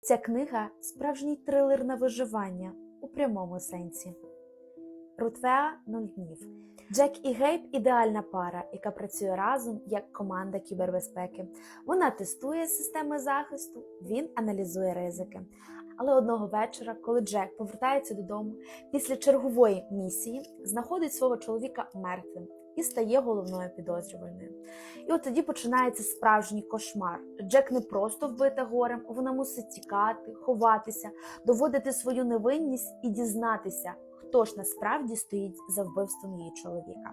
Ця книга справжній трилер на виживання у прямому сенсі. Рутвеа нуль днів. Джек і Гейб ідеальна пара, яка працює разом як команда кібербезпеки. Вона тестує системи захисту, він аналізує ризики. Але одного вечора, коли Джек повертається додому після чергової місії, знаходить свого чоловіка мертвим і стає головною підозрюваною. І от тоді починається справжній кошмар. Джек не просто вбита горем, вона мусить тікати, ховатися, доводити свою невинність і дізнатися, хто ж насправді стоїть за вбивством її чоловіка.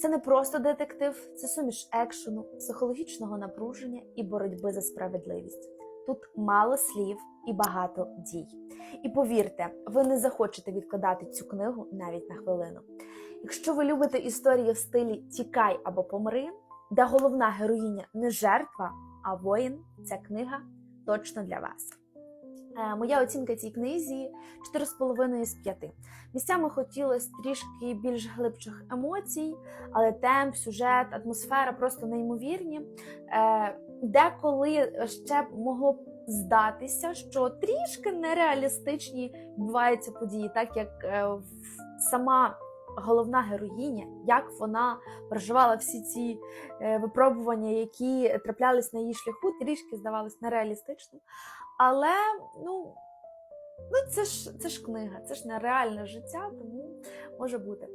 Це не просто детектив, це суміш екшену, психологічного напруження і боротьби за справедливість. Тут мало слів і багато дій. І повірте, ви не захочете відкладати цю книгу навіть на хвилину. Якщо ви любите історії в стилі Тікай або помри, де головна героїня не жертва, а воїн, ця книга точно для вас. Е, Моя оцінка цій книзі 4,5 з 5. Місцями хотілося трішки більш глибших емоцій, але темп, сюжет, атмосфера просто неймовірні. Е, Деколи ще могло б здатися, що трішки нереалістичні відбуваються події, так як е, сама головна героїня, як вона проживала всі ці е, випробування, які траплялись на її шляху, трішки здавалось нереалістичним. Але ну, ну це ж це ж книга, це ж не реальне життя, тому може бути.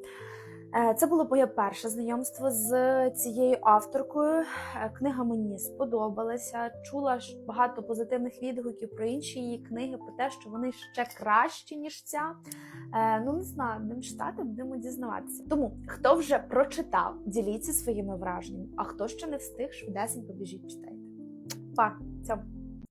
Е, Це було моє перше знайомство з цією авторкою. Е, Книга мені сподобалася. Чула багато позитивних відгуків про інші її книги, про те, що вони ще кращі, ніж ця. Е, Ну, не знаю, будемо читати, будемо дізнаватися. Тому хто вже прочитав, діліться своїми враженнями, а хто ще не встиг, швидесенько біжіть читайте. Па, цьому.